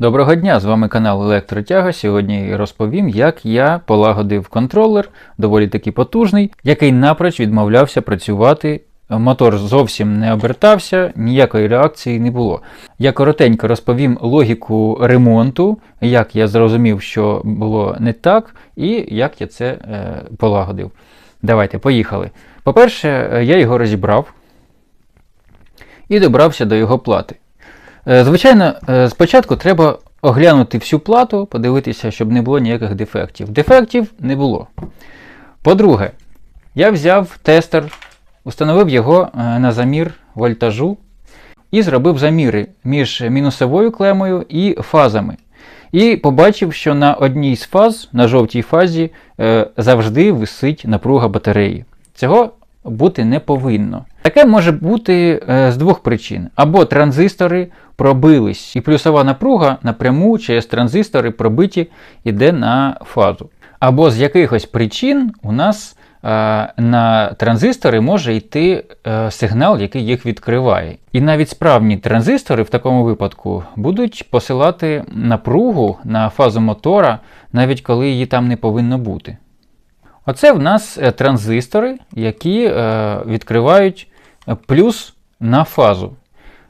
Доброго дня! З вами канал Електротяга. Сьогодні розповім, як я полагодив контролер, доволі таки потужний, який напроч відмовлявся працювати. Мотор зовсім не обертався, ніякої реакції не було. Я коротенько розповім логіку ремонту, як я зрозумів, що було не так, і як я це е, полагодив. Давайте, поїхали. По-перше, е, я його розібрав і добрався до його плати. Е, Звичайно, е, спочатку треба оглянути всю плату, подивитися, щоб не було ніяких дефектів. Дефектів не було. По-друге, я взяв тестер, установив його е, на замір вольтажу і зробив заміри між мінусовою клемою і фазами. І побачив, що на одній з фаз, на жовтій фазі, завжди висить напруга батареї. Цього бути не повинно. Таке може бути е, з двох причин: або транзистори пробились, і плюсова напруга напряму через транзистори пробиті йде на фазу. Або з якихось причин у нас е, на транзистори може йти е, сигнал, який їх відкриває. І навіть справні транзистори в такому випадку будуть посилати напругу на фазу мотора, навіть коли її там не повинно бути. Оце в нас е, транзистори, які е, відкривають е, плюс на фазу,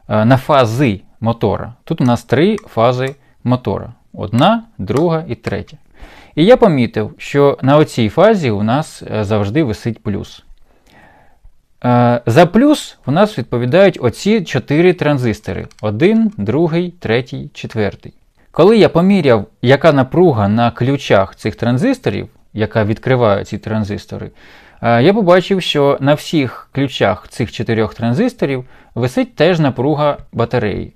на фази мотора. Тут у нас три фази мотора: одна, друга і третя. І я помітив, що на оцій фазі у нас завжди висить плюс. За плюс у нас відповідають оці чотири транзистори: один, другий, третій, четвертий. Коли я поміряв, яка напруга на ключах цих транзисторів, яка відкриває ці транзистори, е, я побачив, що на всіх ключах цих чотирьох транзисторів висить теж напруга батареї.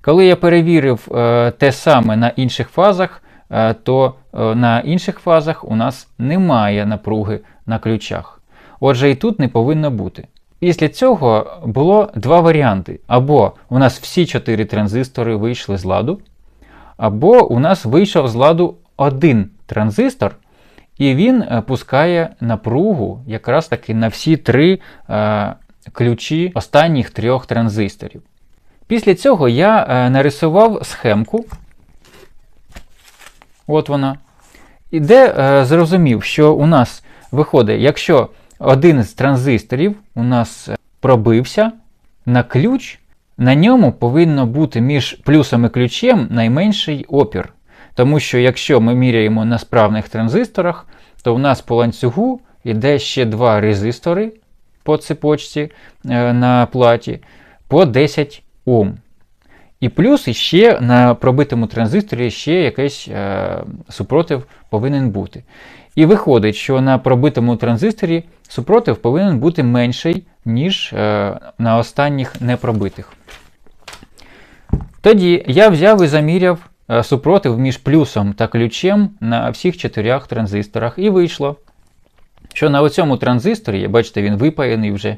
Коли я перевірив е, те саме на інших фазах, е, то на інших фазах у нас немає напруги на ключах. Отже, і тут не повинно бути. Після цього було два варіанти: або у нас всі чотири транзистори вийшли з ладу, або у нас вийшов з ладу один транзистор, і він е, пускає напругу якраз таки на всі три е, ключі останніх трьох транзисторів. Після цього я е, нарисував схемку. От вона. І де е, зрозумів, що у нас виходить, якщо один з транзисторів у нас е, пробився на ключ, на ньому повинно бути між плюсом і ключем найменший опір. Тому що якщо ми міряємо на справних транзисторах, то у нас по ланцюгу йде ще два резистори по цепочці е, на платі по 10 Ом. І плюс ще на пробитому транзисторі ще якийсь е, супротив повинен бути. І виходить, що на пробитому транзисторі супротив повинен бути менший, ніж е, на останніх непробитих. Тоді я взяв і заміряв супротив між плюсом та ключем на всіх чотирьох транзисторах. І вийшло, що на цьому транзисторі, бачите, він випаяний вже,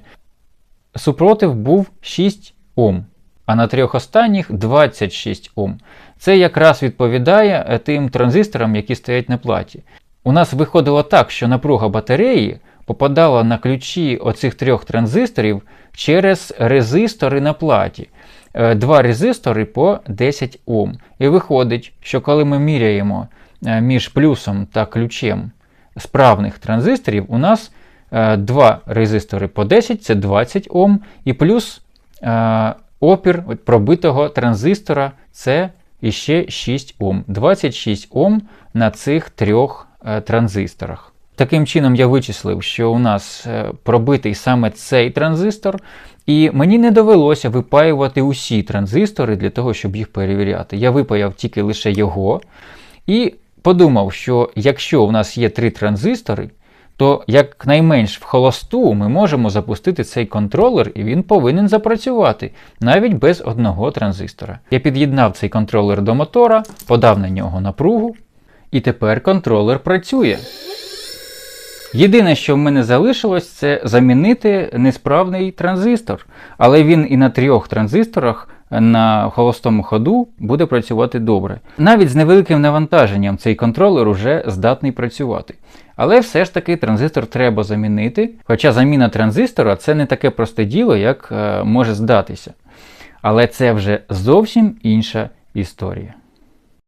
супротив був 6 Ом а на трьох останніх 26 Ом. Це якраз відповідає е, тим транзисторам, які стоять на платі. У нас виходило так, що напруга батареї попадала на ключі оцих трьох транзисторів через резистори на платі. Е, два резистори по 10 Ом. І виходить, що коли ми міряємо е, між плюсом та ключем справних транзисторів, у нас два резистори по 10 це 20 Ом, і плюс опір пробитого транзистора це іще 6 Ом. 26 Ом на цих трьох е, транзисторах. Таким чином, я вичислив, що у нас е, пробитий саме цей транзистор, і мені не довелося випаювати усі транзистори для того, щоб їх перевіряти. Я випаяв тільки лише його. І подумав, що якщо у нас є три транзистори, то якнайменш в холосту ми можемо запустити цей контролер, і він повинен запрацювати навіть без одного транзистора. Я під'єднав цей контролер до мотора, подав на нього напругу, і тепер контролер працює. Єдине, що в мене залишилось, це замінити несправний транзистор. Але він і на трьох транзисторах на холостому ходу буде працювати добре. Навіть з невеликим навантаженням цей контролер уже здатний працювати. Але все ж таки транзистор треба замінити. Хоча заміна транзистора це не таке просте діло, як е, може здатися. Але це вже зовсім інша історія.